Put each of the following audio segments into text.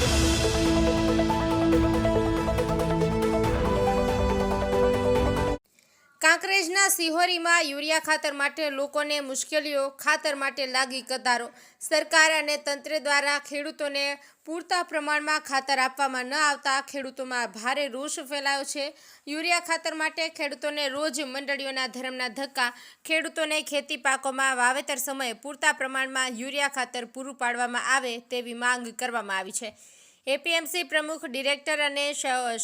Bye. કાંકરેજના સિહોરીમાં urea ખાતર માટે લોકોને મુશ્કેલીઓ, ખાતર માટે લાગી કતારો. સરકાર અને તંત્ર દ્વારા ખેડૂતોને પૂરતા પ્રમાણમાં ખાતર આપવામાં ન આવતા ખેડૂતોમાં ભારે રોષ ફેલાયો છે. યુરિયા ખાતર માટે ખેડૂતોને રોજ મંડળીઓના ધર્મના ધક્કા, ખેડૂતોને ખેતી પાકોમાં વાવેતર સમયે પૂરતા પ્રમાણમાં યુરિયા ખાતર પૂરું પાડવામાં આવે તેવી માંગ કરવામાં આવી છે. એપીએમસી પ્રમુખ, ડિરેક્ટર અને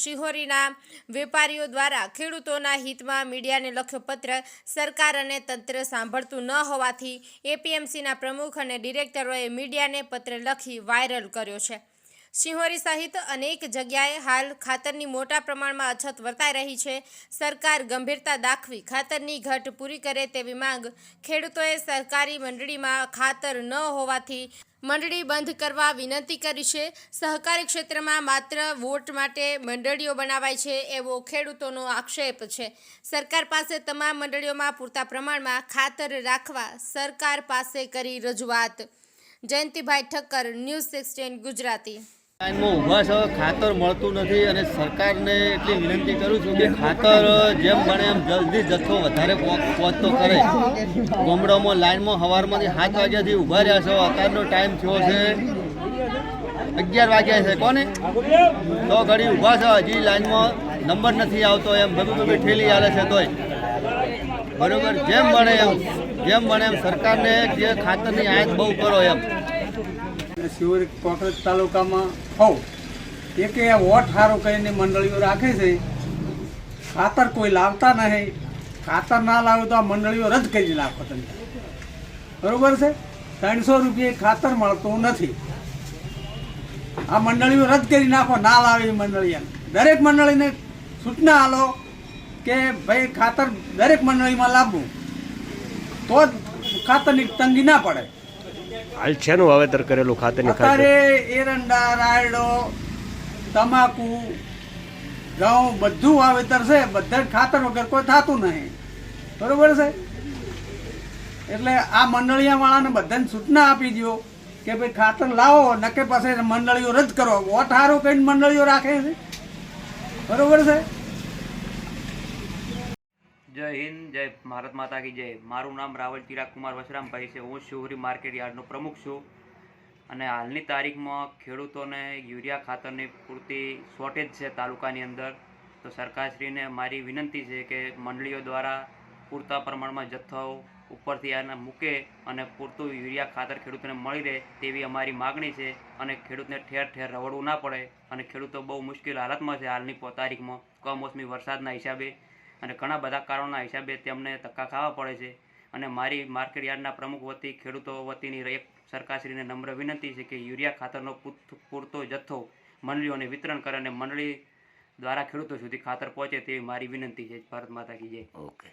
શિહોરીના વેપારીઓ દ્વારા ખેડૂતોના હિતમાં મીડિયાને લખ્યો પત્ર સરકાર અને તંત્ર સાંભળતું ન હોવાથી એપીએમસીના પ્રમુખ અને ડિરેક્ટરોએ મીડિયાને પત્ર લખી વાયરલ કર્યો છે. સિંહોરી સહિત અનેક જગ્યાએ હાલ ખાતરની મોટા પ્રમાણમાં અછત વર્તાઈ રહી છે. સરકાર ગંભીરતા દાખવી ખાતરની ઘટ પૂરી કરે તેવી માંગ ખેડૂતોએ સરકારી મંડળીમાં ખાતર ન હોવાથી મંડળી બંધ કરવા વિનંતી કરી છે. સહકારી ક્ષેત્રમાં માત્ર વોટ માટે મંડળીઓ બનાવાય છે એવો ખેડૂતોનો આક્ષેપ છે. સરકાર પાસે તમામ મંડળીઓમાં પૂરતા પ્રમાણમાં ખાતર રાખવા સરકાર પાસે કરી રજૂઆત. Jayantibhai Thakkar, news sixteen Gujarati. લાઈનમાં ઊભા છો, ખાતર મળતું નથી અને સરકારને એટલી વિનંતી કરું છું કે ખાતર જેમ બને એમ જલ્દી જથ્થો વધારે પહોંચતો કરે. ગામડામાં લાઈનમાં સવારમાંથી સાત વાગ્યાથી ઊભા રહ્યા છો. અત્યારનો ટાઈમ થયો છે અગિયાર વાગ્યા છે. કોને? તો ઘડી ઊભા છો. હજી લાઈનમાં નંબર નથી આવતો એમ. બબી બબી ઠેલી હાલે છે તોય. બરોબર? જેમ બને એમ, જેમ બને એમ સરકારને જે ખાતરની આયાત બહુ કરો એમ. શિવરી કોકરેજ તાલુકામાં હોવ એક વોટ સારું કરીને મંડળીઓ રાખે છે. ખાતર કોઈ લાવતા નહીં. ખાતર ના લાવે તો આ મંડળીઓ રદ કરી નાખો તમે બરોબર છે? ત્રણસો રૂપિયા ખાતર મળતું નથી. આ મંડળીઓ રદ કરી નાખો, ના લાવે એ મંડળીઓ દરેક મંડળીને સૂચના આલો કે ભાઈ ખાતર દરેક મંડળીમાં લાવવું. તો જ ખાતરની તંગી ના પડે. હાલ શેનું વાવેતર કરેલું ખાતરની અત્યારે એરંડા, રાયડો, તમાકુ, ઘઉં, બધું વાવેતર છે. બધા જ ખાતર વગર કોઈ થતું નહીં. બરોબર છે? એટલે આ મંડળિયા વાળાને બધાને સૂચના આપી દો કે ભાઈ ખાતર લાવો, નકે પાસે મંડળીઓ રદ કરો. વોટ હારો કઈ મંડળીઓ રાખે છે? બરોબર છે? જય હિન્દ, જય ભારત માતા કી જય. મારું નામ રાવલ ચિરાગ કુમાર વસરામભાઈ છે. હું શિવરી માર્કેટ યાર્ડનો પ્રમુખ છું. અને હાલની તારીખમાં ખેડૂતોને યુરિયા ખાતરની પૂરતી શોર્ટેજ છે તાલુકાની અંદર. તો સરકારશ્રીને મારી વિનંતી છે કે મંડળીઓ દ્વારા પૂરતા પ્રમાણમાં જથ્થો ઉપરથી આને મૂકે અને પૂરતું યુરિયા ખાતર ખેડૂતોને મળી રહે તેવી અમારી માગણી છે. અને ખેડૂતને ઠેર ઠેર રવડવું ના પડે. અને ખેડૂતો બહુ મુશ્કેલ હાલતમાં છે હાલની તારીખમાં. કમોસમી વરસાદના હિસાબે અને ઘણા બધા કારણોના હિસાબે તેમને ધક્કા ખાવા પડે છે. અને મારી માર્કેટ યાર્ડના પ્રમુખ વતી, ખેડૂતો વતીની એક સરકારશ્રીને નમ્ર વિનંતી છે કે યુરિયા ખાતરનો પૂરતો જથ્થો મંડળીઓને વિતરણ કરે અને મંડળી દ્વારા ખેડૂતો સુધી ખાતર પહોંચે તેવી મારી વિનંતી છે. ભારત માતા કી જય. ઓકે.